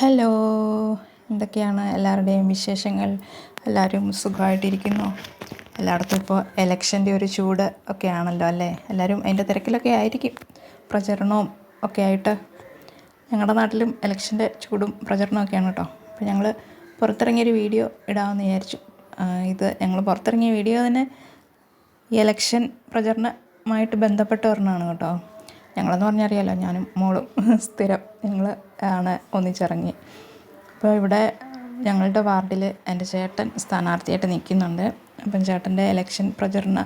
Hello എന്തൊക്കെയാണ് എല്ലാവരുടെയും വിശേഷങ്ങൾ? എല്ലാവരും സുഖമായിട്ടിരിക്കുന്നു. എല്ലായിടത്തും ഇപ്പോൾ എലക്ഷന്റെ ഒരു ചൂട് ഒക്കെ ആണല്ലോ അല്ലേ? എല്ലാവരും അതിന്റെ തിരക്കിലൊക്കെ ആയിരിക്കും. പ്രചരണവും ഒക്കെ ആയിട്ട്. ഞങ്ങളുടെ നാട്ടിലും എലക്ഷന്റെ ചൂടും പ്രചരണമൊക്കെയാണ് കേട്ടോ. അപ്പോൾ ഞങ്ങൾ പുറത്തിറങ്ങിയൊരു വീഡിയോ ഇടാമെന്ന് വിചാരിച്ചു. ഇത് ഞങ്ങൾ പുറത്തിറങ്ങിയ വീഡിയോ തന്നെ ഈ എലക്ഷൻ പ്രചരണമായിട്ട് ബന്ധപ്പെട്ട ഒരെണ്ണമാണ് കേട്ടോ. ഞങ്ങളെന്ന് പറഞ്ഞറിയാലോ ഞാനും മോളും സ്ഥിരം ഞങ്ങൾ ആണ് ഒന്നിച്ചിറങ്ങി. അപ്പോൾ ഇവിടെ ഞങ്ങളുടെ വാർഡിൽ എന്റെ ചേട്ടൻ സ്ഥാനാർത്ഥിയായിട്ട് നിൽക്കുന്നുണ്ട്. അപ്പം ചേട്ടന്റെ എലക്ഷൻ പ്രചരണ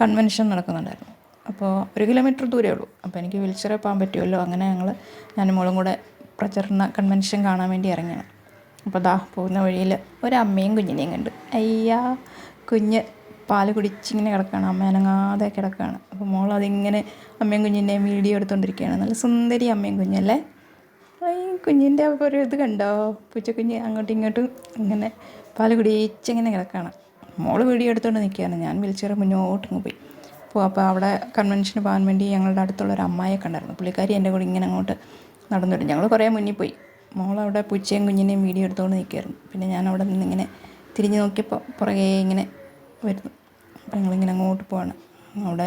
കൺവെൻഷൻ നടക്കുന്നുണ്ടായിരുന്നു. അപ്പോൾ ഒരു കിലോമീറ്റർ ദൂരേ ഉള്ളൂ. അപ്പോൾ എനിക്ക് വീൽചെയറിൽ പോകാൻ പറ്റുമല്ലോ അങ്ങനെ ഞങ്ങൾ ഞാനും മോളും കൂടെ പ്രചരണ കൺവെൻഷൻ കാണാൻ വേണ്ടി ഇറങ്ങിയാണ്. അപ്പോൾ ദാ പോകുന്ന വഴിയിൽ ഒരമ്മയും കുഞ്ഞിനെയും കണ്ട്. അയ്യാ കുഞ്ഞ് പാൽ കുടിച്ചിങ്ങനെ കിടക്കുകയാണ്. അമ്മ അനങ്ങാതെ കിടക്കുകയാണ്. അപ്പോൾ മോൾ അതിങ്ങനെ അമ്മയും കുഞ്ഞിന്റെ വീഡിയോ എടുത്തുകൊണ്ടിരിക്കുകയാണ് നല്ല സുന്ദരി അമ്മയും കുഞ്ഞല്ലേ? ഈ കുഞ്ഞിന്റെ ഒരു ഇത് കണ്ടോ? പൂച്ചക്കുഞ്ഞ് അങ്ങോട്ടും ഇങ്ങോട്ടും ഇങ്ങനെ പാൽ കുടിച്ചിങ്ങനെ കിടക്കുകയാണ്. മോൾ വീഡിയോ എടുത്തുകൊണ്ട് നിൽക്കുകയാണ്. ഞാൻ വിളിച്ചേറെ മുന്നോട്ട് അങ്ങ് പോയി. അപ്പോൾ അപ്പോൾ അവിടെ കൺവെൻഷന് പോകാൻ വേണ്ടി ഞങ്ങളുടെ അടുത്തുള്ള ഒരു അമ്മായിയെ കണ്ടായിരുന്നു. പുള്ളിക്കാരി എന്റെ കൂടെ ഇങ്ങനെ അങ്ങോട്ട് നടന്നു ഞങ്ങൾ കുറേ മുന്നിൽ പോയി. മോൾ അവിടെ പൂച്ചയും കുഞ്ഞിനെയും വീഡിയോ എടുത്തുകൊണ്ട് നിൽക്കുമായിരുന്നു പിന്നെ ഞാൻ അവിടെ നിന്ന് ഇങ്ങനെ തിരിഞ്ഞ് നോക്കിയപ്പോൾ പുറകെ ഇങ്ങനെ വരുന്നു. അപ്പം ഞങ്ങളിങ്ങനെ അങ്ങോട്ട് പോവാണ്. അവിടെ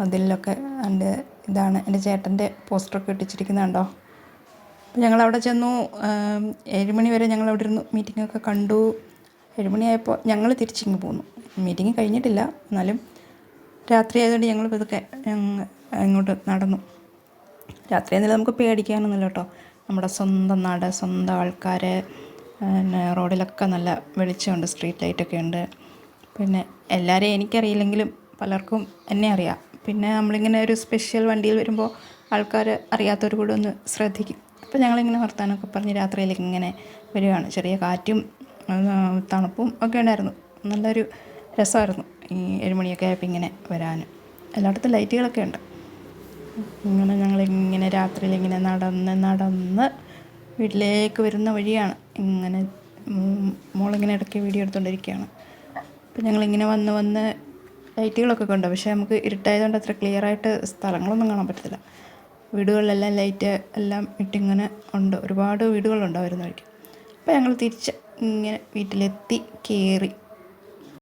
മതിലിലൊക്കെ എന്റെ ഇതാണ് എന്റെ ചേട്ടന്റെ പോസ്റ്ററൊക്കെ ഇട്ടിച്ചിരിക്കുന്നുണ്ടോ? കണ്ടോ ഞങ്ങളവിടെ ചെന്നു. ഏഴുമണി വരെ ഞങ്ങൾ അവിടെ ഇരുന്നു. മീറ്റിങ്ങൊക്കെ കണ്ടു. ഏഴുമണിയായപ്പോൾ ഞങ്ങൾ തിരിച്ചിങ്ങ് പോന്നു. മീറ്റിംഗ് കഴിഞ്ഞിട്ടില്ല. എന്നാലും രാത്രി ആയതുകൊണ്ട് ഞങ്ങൾ ഇതൊക്കെ അങ്ങോട്ട് നടന്നു. രാത്രി ആണെങ്കിലും നമുക്ക് പേടിക്കാനൊന്നുമില്ല കേട്ടോ. നമ്മുടെ സ്വന്തം നാട് സ്വന്തം ആൾക്കാർ പിന്നെ റോഡിലൊക്കെ നല്ല വെളിച്ചമുണ്ട് സ്ട്രീറ്റ് ലൈറ്റൊക്കെ ഉണ്ട്. പിന്നെ എല്ലാവരെയും എനിക്കറിയില്ലെങ്കിലും പലർക്കും എന്നെ അറിയാം. പിന്നെ നമ്മളിങ്ങനെ ഒരു സ്പെഷ്യൽ വണ്ടിയിൽ വരുമ്പോൾ ആൾക്കാർ അറിയാത്തവർ കൂടെ ഒന്ന് ശ്രദ്ധിക്കും. അപ്പോൾ ഞങ്ങളിങ്ങനെ വർത്താനമൊക്കെ പറഞ്ഞ് രാത്രിയിലേക്ക് ഇങ്ങനെ വരികയാണ്. ചെറിയ കാറ്റും തണുപ്പും ഒക്കെ ഉണ്ടായിരുന്നു. നല്ലൊരു രസമായിരുന്നു ഈ ഏഴുമണിയൊക്കെ ആയപ്പോൾ ഇങ്ങനെ വരാൻ എല്ലായിടത്തും ലൈറ്റുകളൊക്കെ ഉണ്ട്. ഇങ്ങനെ ഞങ്ങളിങ്ങനെ രാത്രിയിൽ ഇങ്ങനെ നടന്ന് നടന്ന് വീട്ടിലേക്ക് വരുന്ന വഴിയാണ്. ഇങ്ങനെ മോളിങ്ങനെ ഇടയ്ക്ക് വീഡിയോ എടുത്തുകൊണ്ടിരിക്കുകയാണ് അപ്പം ഞങ്ങളിങ്ങനെ വന്ന് വന്ന് ലൈറ്റുകളൊക്കെ കണ്ടു. പക്ഷേ നമുക്ക് ഇരുട്ടായതുകൊണ്ട് അത്ര ക്ലിയർ ആയിട്ട് സ്ഥലങ്ങളൊന്നും കാണാൻ പറ്റത്തില്ല. വീടുകളിലെല്ലാം ലൈറ്റ് എല്ലാം ഇട്ടിങ്ങനെ ഉണ്ട്. ഒരുപാട് വീടുകളുണ്ട് വരുന്ന വഴിക്ക്. അപ്പോൾ ഞങ്ങൾ തിരിച്ച് ഇങ്ങനെ വീട്ടിലെത്തി കയറി